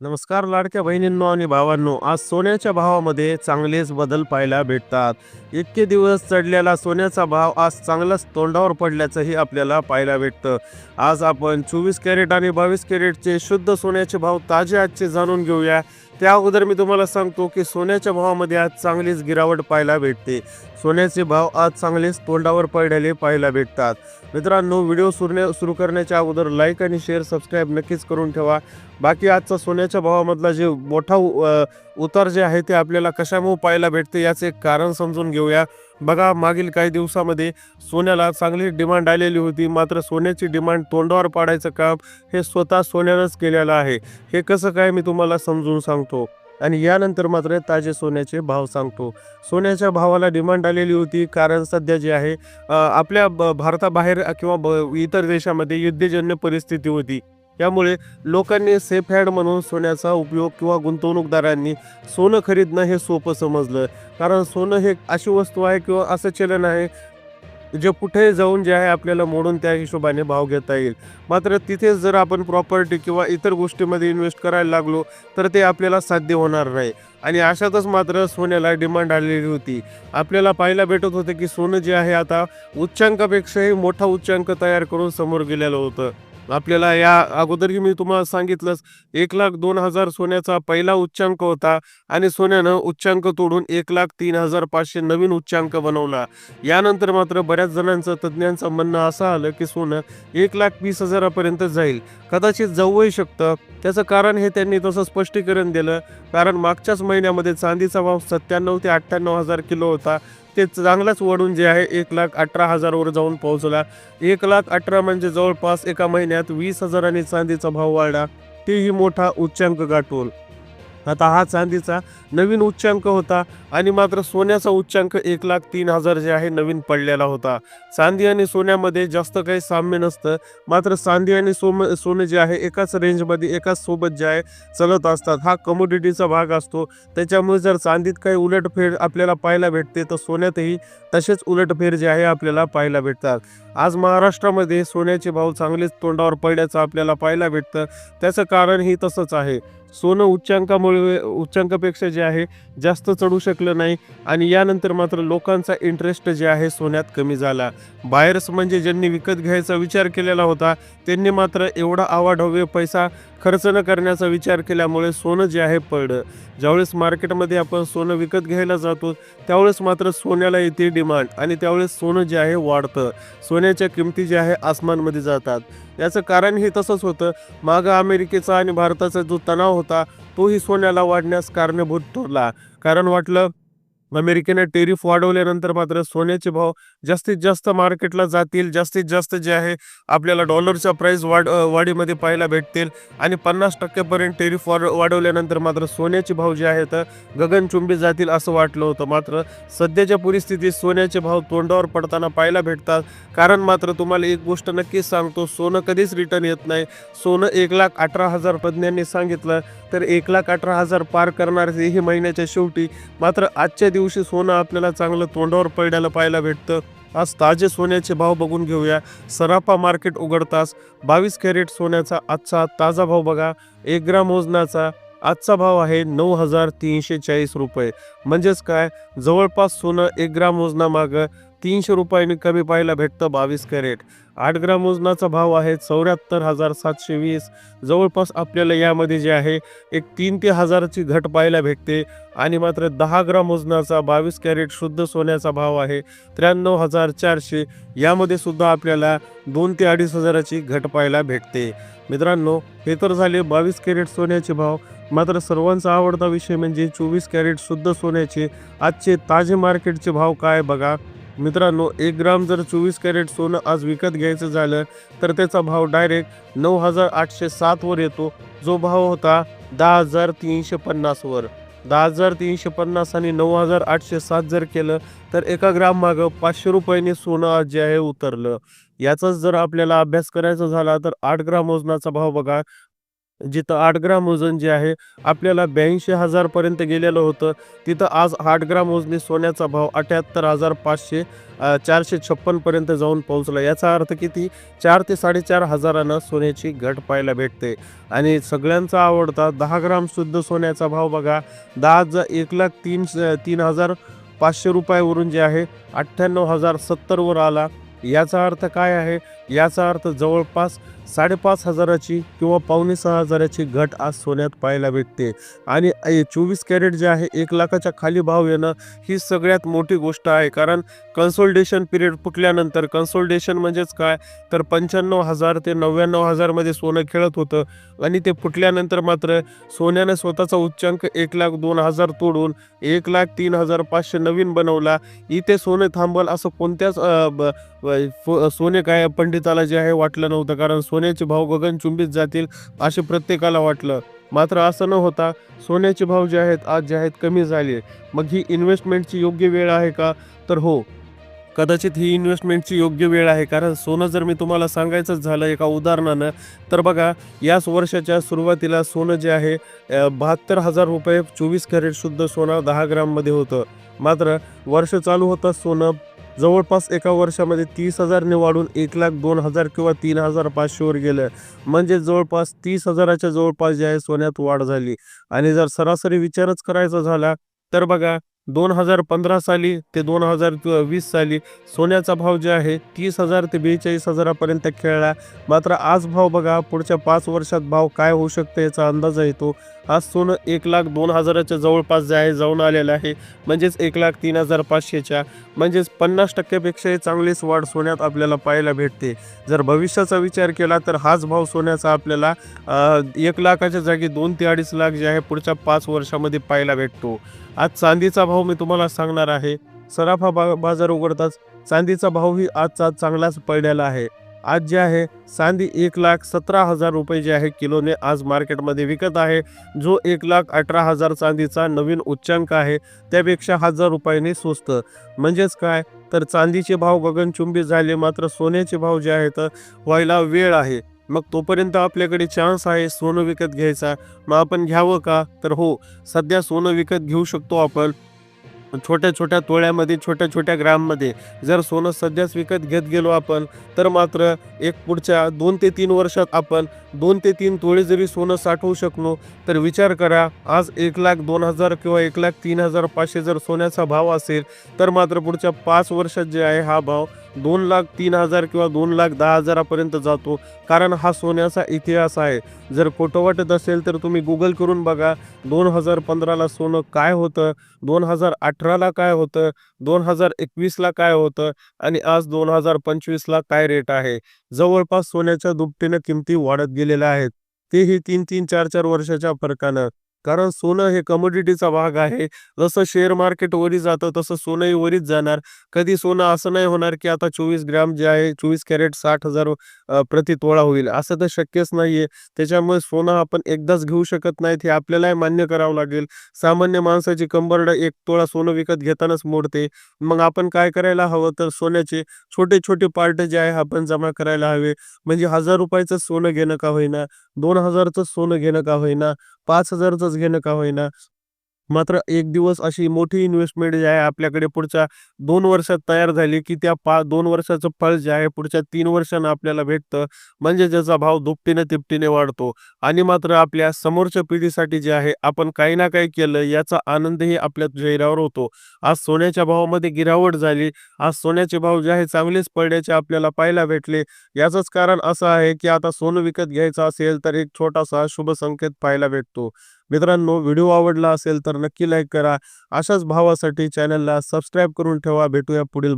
नमस्कार लाडक्या बहिणींनो आणि भावांनो आज सोन्याच्या भावामध्ये चांगलेच बदल पाहायला भेटतात. इतके दिवस चढलेला सोन्याचा भाव आज चांगलाच तोंडावर पडल्याचंही आपल्याला पाहायला भेटतं. आज आपण चोवीस कॅरेट आणि बावीस कॅरेटचे शुद्ध सोन्याचे भाव ताजे आजचे जाणून घेऊया. त्या अगोदर मी तुम्हाला सांगतो की सोन्याच्या भावामध्ये आज चांगलीच गिरावट पाहायला भेटते. सोन्याचे भाव आज चांगलेच तोंडावर पडलेले पाहायला भेटतात. मित्रांनो व्हिडिओ सुरू सुरू करण्याच्या अगोदर लाईक आणि शेअर सबस्क्राईब नक्कीच करून ठेवा. बाकी आजचा सोन्याच्या भावामधला जे मोठा उ- उतार जे आहे ते आपल्याला कशामुळे पाहायला भेटते याचे कारण समजून घेऊया. बघा मागील काही दिवसामध्ये सोन्याला चांगली डिमांड आलेली होती. मात्र सोन्याची डिमांड तोंडावर पाडायचं काम हे स्वतः सोन्यानंच केलेलं आहे. हे कसं काय मी तुम्हाला समजून सांगतो? आणि यानंतर मात्र ताजे सोन्याचे भाव सांगतो. सोन्याच्या भावाला डिमांड आलेली होती. कारण सध्या जे आहे आपल्या ब- भारताबाहेर किंवा ब- इतर देशामध्ये युद्धजन्य परिस्थिती होती. त्यामुळे लोकांनी सेफ हॅड म्हणून सोन्याचा उपयोग किंवा गुंतवणूकदारांनी सोनं खरीदणं हे सोपं समजलं. कारण सोनं हे अशी वस्तू आहे किंवा असं चलन आहे जे कुठे जाऊन जे आहे आपल्याला मोडून त्या हिशोबाने भाव घेता येईल. मात्र तिथेच जर आपण प्रॉपर्टी किंवा इतर गोष्टीमध्ये इन्व्हेस्ट करायला लागलो तर ते आपल्याला साध्य होणार नाही. आणि अशातच मात्र सोन्याला डिमांड आलेली होती. आपल्याला पाहायला भेटत होते की सोनं जे आहे आता उच्चांकापेक्षाही मोठा उच्चांक तयार करून समोर गेलेलं होतं. आपल्याला या अगोदरही मी तुम्हाला सांगितलंच एक लाख दोन हजार सोन्याचा पहिला उच्चांक होता आणि सोन्यानं उच्चांक तोडून एक लाख तीन हजार पाचशे नवीन उच्चांक बनवला. यानंतर मात्र बऱ्याच जणांचं तज्ज्ञांचं म्हणणं असं आलं की सोनं एक लाख वीस हजारापर्यंत जाईल. कदाचित जाऊही शकतं. त्याचं कारण हे त्यांनी तसं स्पष्टीकरण दिलं. कारण मागच्याच महिन्यामध्ये चांदीचा भाव सत्त्याण्णव ते अठ्ठ्याण्णव हजार किलो होता. ते चांगलाच वाढून जे आहे एक लाख अठरा हजारवर जाऊन पोहोचला. एक लाख अठरा म्हणजे जवळपास एका महिन्यात वीस हजारांनी चांदीचा भाव वाढला. तेही मोठा उच्चांक गाठून. आता हा चांदीचा नवीन उच्चांक होता आणि मात्र सोन्याचा उच्चांक एक लाख तीन हजार जे आहे नवीन पडलेला होता. चांदी आणि सोन्यामध्ये जास्त काही साम्य नसतं मात्र चांदी आणि सोम सोनं जे आहे एकाच रेंजमध्ये एकाच सोबत जे आहे चलत असतात. हा कमोडिटीचा भाग असतो. त्याच्यामुळे जर चांदीत काही उलटफेर आपल्याला पाहायला भेटते तर सोन्यातही तसेच उलटफेर जे आहे आपल्याला पाहायला भेटतात. आज महाराष्ट्रामध्ये सोन्याचे भाव चांगलेच तोंडावर पडल्याचं आपल्याला पाहायला भेटतं. त्याचं कारणही तसंच आहे. सोनं उच्चांकामुळे उच्चांकापेक्षा जे आहे जास्त चढू शकलं नाही आणि यानंतर मात्र लोकांचा इंटरेस्ट जे आहे सोन्यात कमी झाला. बायर्स म्हणजे ज्यांनी विकत घ्यायचा विचार केलेला होता त्यांनी मात्र एवढा आवाढव्य पैसा खर्च न करण्याचा विचार केल्यामुळे सोनं जे आहे पडलं. ज्यावेळेस मार्केटमध्ये आपण सोनं विकत घ्यायला जातो त्यावेळेस मात्र सोन्याला येते डिमांड आणि त्यावेळेस सोनं जे आहे वाढतं. सोन्याच्या किमती जे आहे आसमानमध्ये जातात. याचं कारण हे तसंच होतं. मागं अमेरिकेचा आणि भारताचा जो तणाव होता तोही सोन्याला वाढण्यास कारणीभूत ठरला. कारण वाटलं अमेरिकेने टेरिफ वाढवल्यानंतर मात्र सोन्याचे भाव जास्तीत जास्त मार्केटला जातील. जास्तीत जास्त जे आहे आपल्याला डॉलरच्या प्राईस वाढ वाढीमध्ये पाहायला भेटतील. आणि पन्नास टक्क्यापर्यंत टेरिफ वाढ वाढवल्यानंतर मात्र सोन्याचे भाव जे आहेत गगनचुंबी जातील असं वाटलं होतं. मात्र सध्याच्या परिस्थितीत सोन्याचे भाव तोंडावर पडताना पाहायला भेटतात. कारण मात्र तुम्हाला एक गोष्ट नक्कीच सांगतो सोनं कधीच रिटर्न येत नाही. सोनं एक लाख अठरा हजार तज्ज्ञांनी सांगितलं तर एक लाख अठरा हजार पार करणार हे महिन्याच्या शेवटी. मात्र आजच्या दिवशी सोनं आपल्याला चांगलं तोंडावर पडायला पाहायला भेटतं. आज ताजे सोन्याचे भाव बघून घेऊया. सराफा मार्केट उघडताच बावीस कॅरेट सोन्याचा आजचा ताजा भाव बघा. एक ग्राम वजनाचा आजचा भाव आहे नऊ हजार तीनशे चाळीस रुपये. म्हणजेच काय? जवळपास सोनं एक ग्राम वजनामागं तीनशे रुपयांनी कमी पाहायला भेटतं बावीस कॅरेट. आठ ग्राम वजनाचा भाव आहे चौऱ्याहत्तर हजार सातशे वीस. जवळपास आपल्याला यामध्ये जे आहे एक तीन ते हजाराची घट पाहायला भेटते. आणि मात्र दहा ग्राम वजनाचा बावीस कॅरेट शुद्ध सोन्याचा भाव आहे त्र्याण्णव हजार चारशे. यामध्ये सुद्धा आपल्याला दोन ते अडीच हजाराची घट पाहायला भेटते. मित्रांनो हे तर झाले बावीस कॅरेट सोन्याचे भाव. मात्र सर्वांचा आवडता विषय म्हणजे चोवीस कॅरेट शुद्ध सोन्याचे आजचे ताजे मार्केटचे भाव काय बघा. मित्रांनो एक ग्राम जर चोवीस कॅरेट सोनं आज विकत घ्यायचं झालं तर त्याचा भाव डायरेक्ट नऊ हजार आठशे सातवर येतो. जो भाव होता दहा हजार तीनशे पन्नासवर दहा हजार तीनशे पन्नास आणि नऊ हजार आठशे सात जर केलं तर एका ग्राम मागं पाचशे रुपयांनी सोनं आज जे आहे उतरलं. याचाच जर आपल्याला अभ्यास करायचा झाला तर आठ ग्राम वजनाचा भाव बघा जिथं आठ ग्राम वजन जे आहे आपल्याला ब्याऐंशी हजारपर्यंत गेलेलं होतं. तिथं आज आठ ग्राम वजनी सोन्याचा भाव अठ्याहत्तर हजार पाचशे चारशे चारशे छप्पनपर्यंत जाऊन पोहोचला. याचा अर्थ किती? चार ते साडेचार हजारानं सोन्याची घट पाहायला भेटते. आणि सगळ्यांचा आवडता दहा ग्राम शुद्ध सोन्याचा भाव बघा. दहा हजार एक लाख तीन तीन हजार पाचशे रुपयावरून जे आहे अठ्ठ्याण्णव हजार सत्तरवर आला. याचा अर्थ काय आहे? याचा अर्थ जवळपास साडेपाच हजाराची किंवा पावणे सहा हजाराची घट आज सोन्यात पाहायला भेटते. आणि चोवीस कॅरेट जे आहे एक लाखाच्या खाली भाव येणं ही सगळ्यात मोठी गोष्ट आहे. कारण कन्सोल्टेशन पिरियड फुटल्यानंतर कन्सोल्टेशन म्हणजेच काय? तर पंच्याण्णव हजार ते नव्याण्णव हजारमध्ये सोनं खेळत होतं. आणि ते फुटल्यानंतर मात्र सोन्यानं स्वतःचा उच्चांक एक लाख दोन हजार तोडून एक लाख तीन हजार पाचशे नवीन बनवला. इथे सोनं थांबल असं कोणत्याच ब- सोने काय पंडिताला जे आहे वाटलं नव्हतं. कारण सोन्याचे भाव गगनचुंबीत जातील असे प्रत्येकाला वाटलं. मात्र असं न होता सोन्याचे भाव जे आहेत आज जे आहेत कमी झाले. मग ही इन्व्हेस्टमेंटची योग्य वेळ आहे का? तर हो. कदाचित ही इन्व्हेस्टमेंटची योग्य वेळ आहे. कारण सोनं जर मी तुम्हाला सांगायचंच झालं एका उदाहरणानं तर बघा याच वर्षाच्या सुरुवातीला सोनं जे आहे बहात्तर हजार रुपये चोवीस कॅरेट शुद्ध सोनं दहा ग्राममध्ये होतं. मात्र वर्ष चालू होतं सोनं जवळपास एका वर्षामध्ये तीस हजारने वाढून एक लाख दोन हजार किंवा तीन हजार पाचशेवर गेलं. म्हणजे जवळपास तीस हजाराच्या जवळपास जे आहे सोन्यात वाढ झाली. आणि जर सरासरी विचारच करायचा झाला तर बघा दोन हजार पंधरा साली ते दोन हजार वीस साली सोन्याचा भाव जे आहे तीस हजार ते बेचाळीस हजारापर्यंत खेळला. मात्र आज भाव बघा पुढच्या पाच वर्षात भाव काय होऊ शकतं याचा अंदाज येतो आज सोनं एक लाख दोन हजाराच्या जवळपास जे आहे जाऊन आलेलं आहे. म्हणजेच एक लाख तीन हजार पाचशेच्या. म्हणजेच पन्नास टक्क्यापेक्षाही चांगलीच वाढ सोन्यात आपल्याला पाहायला भेटते. जर भविष्याचा विचार केला तर हाच भाव सोन्याचा आपल्याला एक लाखाच्या जागी दोन ते अडीच लाख जे आहे पुढच्या पाच वर्षामध्ये पाहायला भेटतो. आज चांदीचा भाव भाव मी तुम्हाला सांगणार आहे. सराफा बा बाजार उघडताच चांदीचा भावही आजचा चांगलाच पडलेला आहे. आज जे आहे चांदी एक लाख सतरा हजार रुपये जे आहे किलोने आज मार्केटमध्ये विकत आहे. जो एक लाख अठरा हजार चांदीचा नवीन उच्चांक आहे त्यापेक्षा हजार रुपयाने स्वस्त. म्हणजेच काय? तर चांदीचे भाव गगनचुंबी झाले मात्र सोन्याचे भाव जे आहेत व्हायला वेळ आहे. मग तोपर्यंत आपल्याकडे चान्स आहे सोनं विकत घ्यायचा. मग आपण घ्यावं का? तर हो सध्या सोनं विकत घेऊ शकतो आपण. छोट्या छोट्या तोळ्यामध्ये छोट्या छोट्या ग्राममध्ये जर सोनं सध्याच विकत घेत गेलो आपण तर मात्र एक पुढच्या दोन ते तीन वर्षात आपण दोन ते तीन तोळे जरी सोनं साठवू शकलो तर विचार करा आज एक लाख दोन हजार किंवा एक लाख तीन हजार पाचशे जर सोन्याचा भाव असेल तर मात्र पुढच्या पाच वर्षात जे आहे हा भाव दोन लाख तीन हजार किंवा दोन लाख दहा हजारापर्यंत जातो. कारण हा सोन्याचा इतिहास आहे. जर फोटो वाटत असेल तर तुम्ही गुगल करून बघा दोन हजार पंधराला सोनं काय होतं? दोन हजार अठराला काय होतं? दोन हजार एकवीसला काय होतं? आणि आज दोन हजार पंचवीसला काय रेट आहे? जवळपास सोन्याच्या दुपटीनं किमती वाढत गेलेल्या आहेत. तेही तीन तीन चार चार वर्षाच्या फरकानं. कारण सोनं हे कमोडिटीचा भाग आहे. जसं शेअर मार्केट वरी जातं तसं सोनंही वरीच जाणार. कधी सोनं असं नाही होणार की आता चोवीस ग्रॅम जे आहे चोवीस कॅरेट साठ हजार प्रति तोळा होईल. असं तर शक्यच नाहीये. त्याच्यामुळे सोनं आपण एकदाच घेऊ शकत नाहीत हे आपल्यालाही मान्य करावं लागेल. सामान्य माणसाची कंबरड एक तोळा सोनं विकत घेतानाच मोडते. मग आपण काय करायला हवं? तर सोन्याचे छोटे छोटे पार्ट जे आहे आपण जमा करायला हवे. म्हणजे हजार रुपयाचं सोनं घेणं का होईना? दोन हजारचं सोनं घेणं का होईना? पाच हजारचंच घेणं का होईना? मात्र एक दिवस अशी मोठी इन्व्हेस्टमेंट जी आहे आपल्याकडे पुढच्या दोन वर्षात तयार झाली की त्या पा दोन वर्षाचं फळ जे आहे पुढच्या तीन वर्षांना आपल्याला भेटतं. म्हणजे ज्याचा भाव दुपटीने तिपटीने वाढतो. आणि मात्र आपल्या समोरच्या पिढीसाठी जे आहे आपण काही ना काही केलं याचा आनंदही आपल्या चेहऱ्यावर होतो. आज सोन्याच्या भावामध्ये गिरावट झाली. आज सोन्याचे भाव जे आहे चांगलेच पडण्याचे आपल्याला पाहायला भेटले. याचंच कारण असं आहे की आता सोनं विकत घ्यायचं असेल तर एक छोटासा शुभ संकेत पाहायला भेटतो. मित्रांनो व्हिडिओ आवडला असेल तर नक्की लाईक करा. अशाच भावासाठी चॅनलला सबस्क्राईब करून ठेवा. भेटूया पुढील